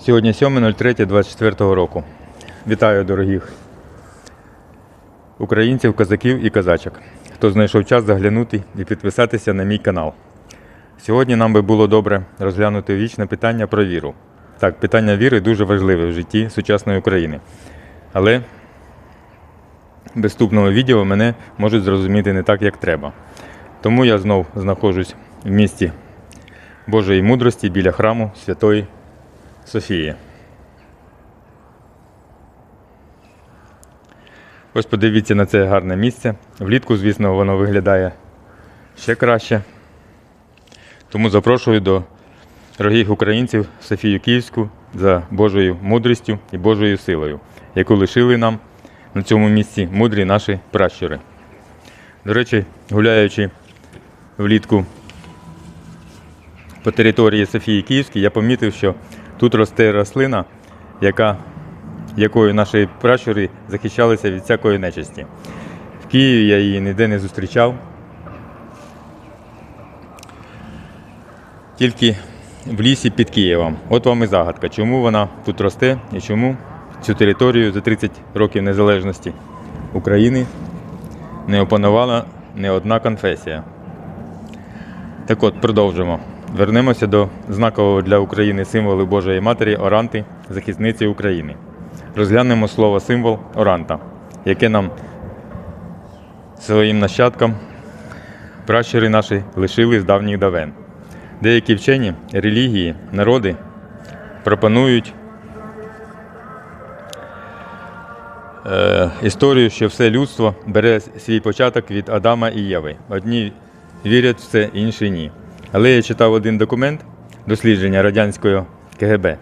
Сьогодні 7.03.24 року. Вітаю дорогих українців, козаків і козачок, хто знайшов час заглянути і підписатися на мій канал. Сьогодні нам би було добре розглянути вічне питання про віру. Так, питання віри дуже важливе в житті сучасної України. Але без вступного відео мене можуть зрозуміти не так, як треба. Тому я знов знаходжусь в місті Божої мудрості біля храму Святої Софії. Ось подивіться на це гарне місце. Влітку, звісно, воно виглядає ще краще. Тому запрошую до дорогих українців Софію Київську за Божою мудрістю і Божою силою, яку лишили нам на цьому місці мудрі наші пращури. До речі, гуляючи влітку по території Софії Київській, я помітив, що тут росте рослина, яка, якою наші пращури захищалися від всякої нечисті. В Києві я її ніде не зустрічав. Тільки в лісі під Києвом. От вам і загадка, чому вона тут росте і чому цю територію за 30 років незалежності України не опанувала не одна конфесія. Так от, продовжимо. Вернемося до знакового для України символу Божої Матері Оранти, захисниці України. Розглянемо слово символ Оранта, яке нам своїм нащадкам пращури наші лишили з давніх давен. Деякі вчені, релігії, народи пропонують е, історію, що все людство бере свій початок від Адама і Єви. Одні вірять в це, інші ні. Але я читав один документ дослідження радянського КГБ.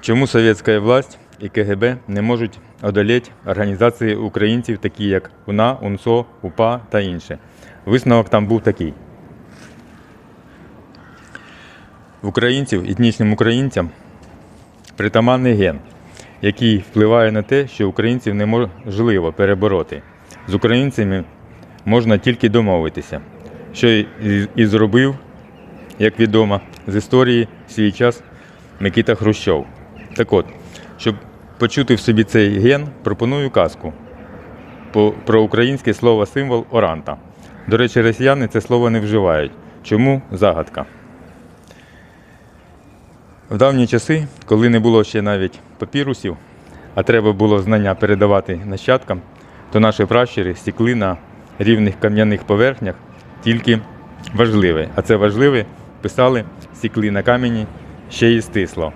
Чому совєтська власть і КГБ не можуть одоліти організації українців, такі як УНА, УНСО, УПА та інше. Висновок там був такий. Українців, етнічним українцям, притаманний ген, який впливає на те, що українців неможливо перебороти. З українцями можна тільки домовитися, що і, і зробив, як відомо, з історії свій час Микита Хрущов. Так от, щоб почути в собі цей ген, пропоную казку про українське слово символ Оранта. До речі, росіяни це слово не вживають. Чому загадка? В давні часи, коли не було ще навіть папірусів, а треба було знання передавати нащадкам, то наші пращури стікли на рівних кам'яних поверхнях тільки важливе. А це важливе писали, стікли на камені ще й стисло.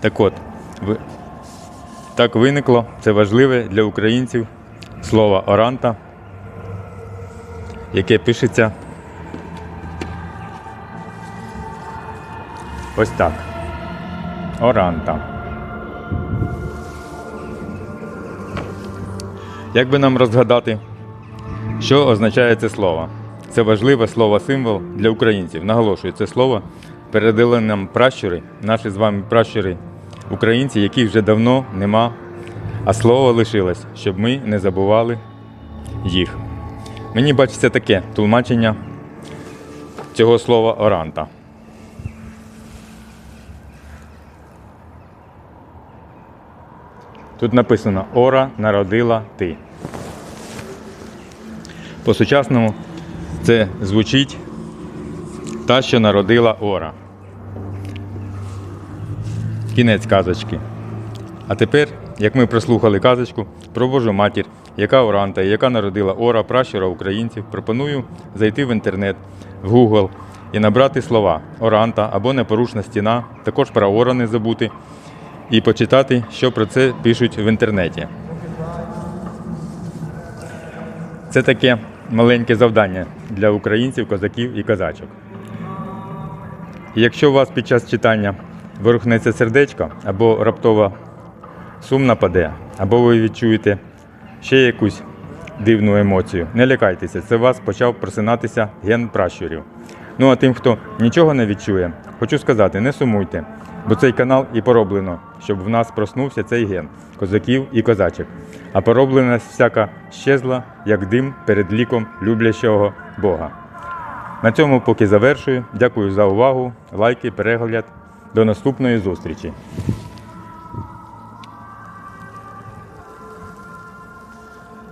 Так от, ви- так виникло це важливе для українців слово оранта яке пишеться ось так. Оранта. Як би нам розгадати, що означає це слово? Це важливе слово-символ для українців. Наголошую, це слово передали нам пращури, наші з вами пращури українці, яких вже давно нема, а слово лишилось, щоб ми не забували їх. Мені бачиться таке тлумачення цього слова оранта. Тут написано Ора народила ти. По-сучасному це звучить та, що народила Ора. Кінець казочки. А тепер, як ми прослухали казочку про Божу матір, яка оранта і яка народила ора пращура українців, пропоную зайти в інтернет, в Google і набрати слова оранта або непорушна стіна, також про ора не забути, і почитати, що про це пишуть в інтернеті. Це таке маленьке завдання для українців, козаків і козачок. Якщо у вас під час читання ворухнеться сердечко або раптово сум нападе, або ви відчуєте ще якусь дивну емоцію, не лякайтеся, це у вас почав просинатися ген пращурів. Ну а тим, хто нічого не відчує, хочу сказати, не сумуйте, бо цей канал і пороблено, щоб в нас проснувся цей ген козаків і козачок. А поробленість всяка щезла, як дим перед ліком люблячого Бога. На цьому поки завершую. Дякую за увагу, лайки, перегляд. До наступної зустрічі.